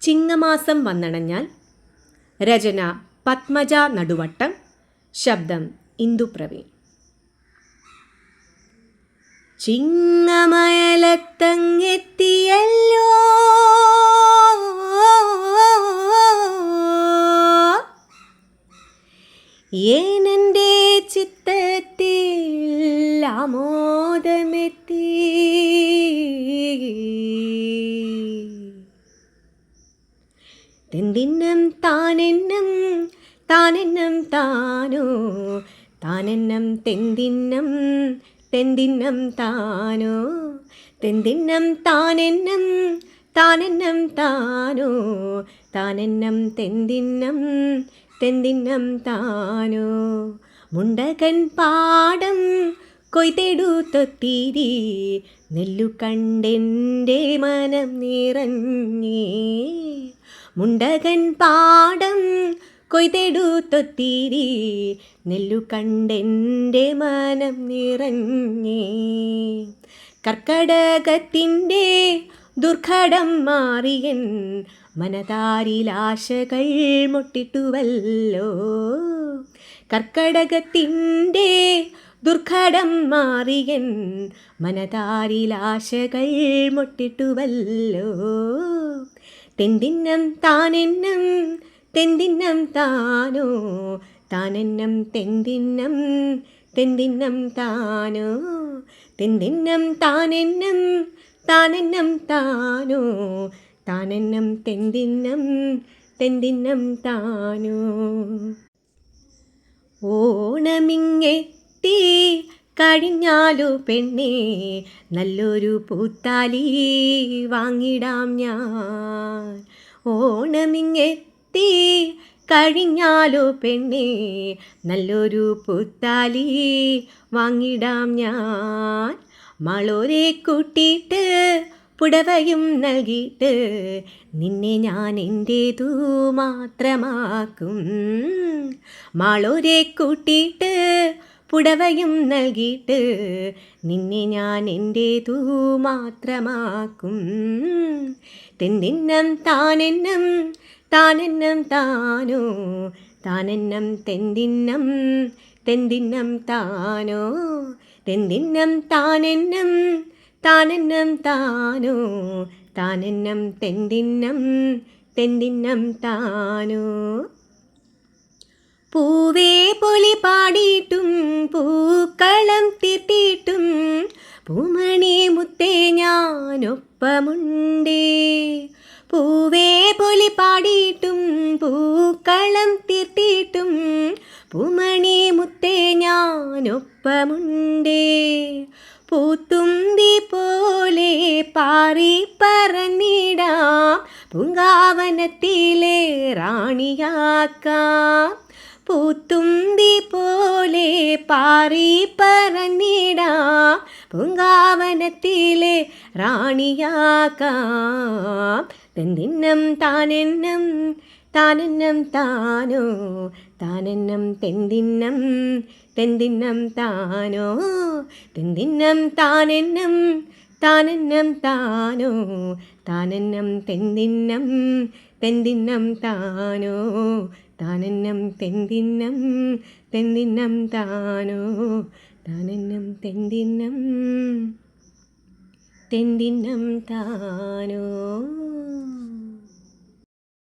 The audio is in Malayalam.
ചിങ്ങമാസം വന്നണഞ്ഞാൽ രചന പത്മജ നടുവട്ടം ശബ്ദം ഇന്ദുപ്രവീൺ ചിങ്ങമയലത്തങ്ങെത്തിയല്ലോ. ഏനെന്റെ ചിത്തത്തിൽ ആമോദമെത്തി തെന്തിന്നം താനെന്നം താനെന്നം താനോ? താനെന്നം തെന്തിന്നം തെന്തിന്നം താനോ? തെന്തിന്നം താനെന്നം താനെന്നം താനോ? താനെന്നം തെന്തിന്നം തെന്തിന്നം താനോ? മുണ്ടകൻ പാടം കൊയ്തെടുത്തൊത്തിരി നെല്ലു കണ്ടെന്റെ മനം നിറഞ്ഞേ. മുണ്ടകൻ പാടം കൊയ്തെടുത്തൊത്തിരി നെല്ലു കണ്ടെന്റെ മനം നിറഞ്ഞേ. കർക്കടകത്തിന്റെ ദുർഘടം മാറിയൻ മനതാരിലാശകൾ മുട്ടിട്ടുവല്ലോ. കർക്കടകത്തിന്റെ ദുർഘടം മാറിയൻ മനതാരിലാശകൾ മുട്ടിട്ടുവല്ലോ. തെന്തിന്നം താനെന്നം തെന്തിന്നം താനോ? താനെന്നം തെന്തിന്നം തെന്തിന്നം താനോ? തെന്തിന്നം താനെന്നം താനെന്നം താനോ? താനെന്നം തെന്തിന്നം തെന്തിന്നം താനോ? ഓണമിങ്ങെത്തി കഴിഞ്ഞാലു പെണ്ണേ നല്ലൊരു പൂത്താലി വാങ്ങിടാം ഞാൻ. ഓണമിങ്ങെത്തി കഴിഞ്ഞാലോ പെണ്ണേ നല്ലൊരു പൂത്താലി വാങ്ങിടാം ഞാൻ. മളോരെ കൂട്ടിയിട്ട് പുടവയും നൽകിയിട്ട് നിന്നെ ഞാൻ എന്റേതു മാത്രമാക്കും. മാളോരെ കൂട്ടിയിട്ട് പുടവയും നൽകിയിട്ട് നിന്നെ ഞാൻ എന്റേതു മാത്രമാക്കും. തെന്നിന്നം താനെന്നം താനെന്നം താനോ താനെന്നം തെന്തിന്നം തെന്തിന്നം താനോ തെന്തിന്നം താനെന്നം താനെന്നം താനോ താനെന്നം തെന്തിന്നം തെന്തിന്നം താനോ. പൂവേ പൊലി പാടിയിട്ടും പൂക്കളം തീർത്തിട്ടും പൂമണി മുത്തേ ഞാനൊപ്പമുണ്ടേ. പൂവേ പൊലി പാടിയിട്ടും പൂക്കളം തീർത്തിട്ടും പൂമണി മുത്തേ ഞാനൊപ്പമുണ്ടേ. പൂത്തുമ്പി പോലെ പാറി പറന്നിടാം പൂങ്കാവനത്തിലെ റാണിയാക്കാം. പൂത്തുമ്പി പോലെ പാറി പറന്നിടാം. പൂങ്കാവനത്തിലെ റാണിയാക്കാം തെന്തിന്നം താനെന്നം താനെന്നം താനോ താനെന്നം തെന്തിന്നം തെന്തിന്നം താനോ തെന്തിന്നം താനെന്നം താനെന്നം താനോ താനെന്നം തെന്തിന്നം തെന്തിന്നം താനോ? താനെന്നം തെന്തിന്നം തെന്തിന്നം താനോ? താനെന്നം തെന്തിന്നം തെന്തിന്നം താനോ?